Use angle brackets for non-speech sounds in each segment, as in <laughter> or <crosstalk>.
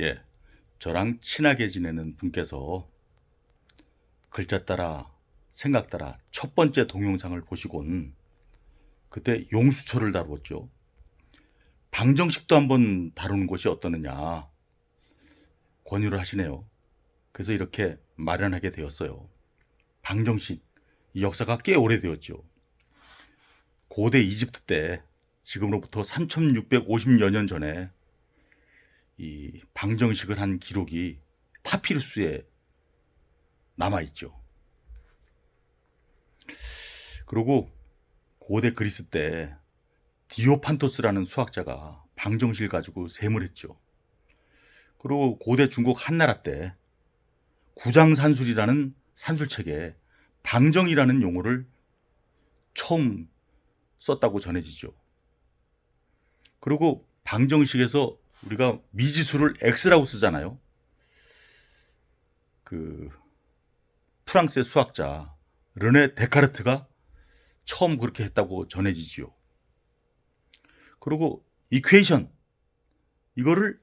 예, 저랑 친하게 지내는 분께서 글자 따라 생각 따라 첫 번째 동영상을 보시곤 그때 용수초를 다루었죠. 방정식도 한번 다루는 것이 어떠느냐 권유를 하시네요. 그래서 이렇게 마련하게 되었어요. 방정식 이 역사가 꽤 오래되었죠. 고대 이집트 때 지금으로부터 3650여 년 전에 이 방정식을 한 기록이 파피루스에 남아 있죠. 그리고 고대 그리스 때 디오판토스라는 수학자가 방정식을 가지고 셈을 했죠. 그리고 고대 중국 한나라 때 구장산술이라는 산술책에 방정이라는 용어를 처음 썼다고 전해지죠. 그리고 방정식에서 우리가 미지수를 x라고 쓰잖아요. 그 프랑스의 수학자 르네 데카르트가 처음 그렇게 했다고 전해지지요. 그리고 이퀘이션 이거를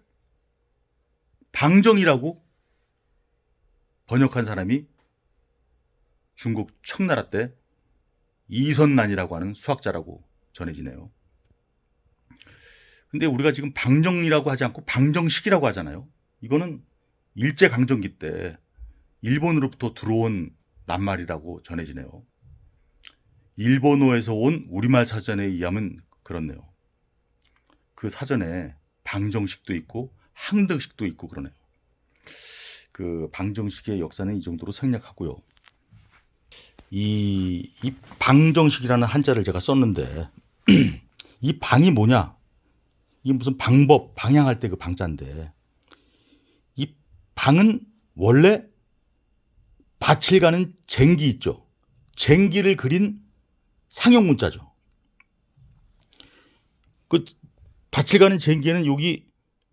방정이라고 번역한 사람이 중국 청나라 때 이선난이라고 하는 수학자라고 전해지네요. 근데 우리가 지금 방정이라고 하지 않고 방정식이라고 하잖아요. 이거는 일제 강점기 때 일본으로부터 들어온 낱말이라고 전해지네요. 일본어에서 온 우리말 사전에 의하면 그렇네요. 그 사전에 방정식도 있고 항등식도 있고 그러네요. 그 방정식의 역사는 이 정도로 생략하고요. 이, 이 방정식이라는 한자를 제가 썼는데 <clears throat> 이 방이 뭐냐? 이게 무슨 방법, 방향할 때 그 방자인데 이 방은 원래 밭을 가는 쟁기 있죠. 쟁기를 그린 상형 문자죠. 그 밭을 가는 쟁기에는 여기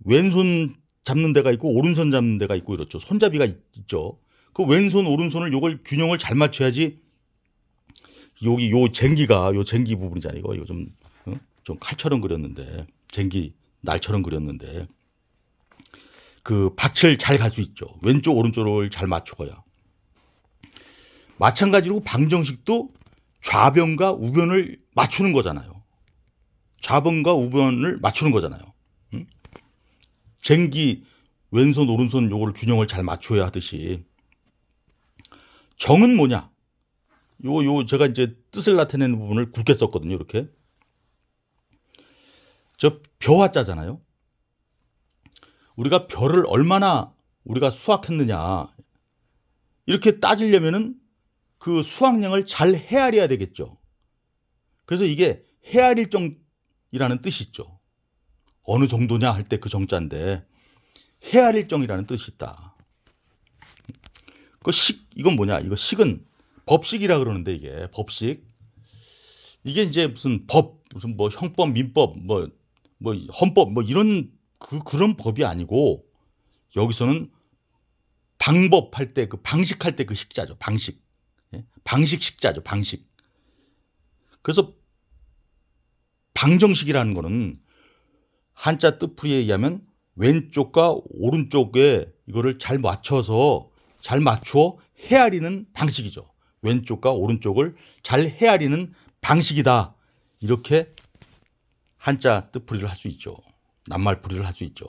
왼손 잡는 데가 있고 오른손 잡는 데가 있고 이렇죠. 손잡이가 있, 있죠. 그 왼손 오른손을 요걸 균형을 잘 맞춰야지 여기 요 쟁기가 요 쟁기 부분이잖아요. 이거 좀, 어? 좀 칼처럼 그렸는데 쟁기 날처럼 그렸는데 그 밭을 잘 갈 수 있죠. 왼쪽 오른쪽을 잘 맞추어야. 마찬가지로 방정식도 좌변과 우변을 맞추는 거잖아요. 좌변과 우변을 맞추는 거잖아요. 응? 쟁기 왼손 오른손 요거를 균형을 잘 맞춰야 하듯이 정은 뭐냐? 요, 요, 제가 이제 뜻을 나타내는 부분을 굵게 썼거든요, 이렇게. 저 벼화자잖아요. 우리가 벼를 얼마나 우리가 수확했느냐. 이렇게 따지려면은 그 수확량을 잘 헤아려야 되겠죠. 그래서 이게 헤아릴 정이라는 뜻이 있죠. 어느 정도냐 할 때 그 정자인데 헤아릴 정이라는 뜻이 있다. 그 식, 이건 뭐냐? 이거 식은 법식이라 그러는데 이게 법식. 이게 이제 무슨 법, 무슨 뭐 형법, 민법, 뭐, 뭐 헌법, 뭐 이런 그, 그런 법이 아니고 여기서는 방법할 때 그 방식할 때 그 식자죠. 방식. 예? 방식 식자죠. 방식. 그래서 방정식이라는 거는 한자 뜻풀이에 의하면 왼쪽과 오른쪽에 이거를 잘 맞춰서 잘 맞추어 헤아리는 방식이죠. 왼쪽과 오른쪽을 잘 헤아리는 방식이다. 이렇게 한자 뜻풀이를 할 수 있죠. 낱말 풀이를 할 수 있죠.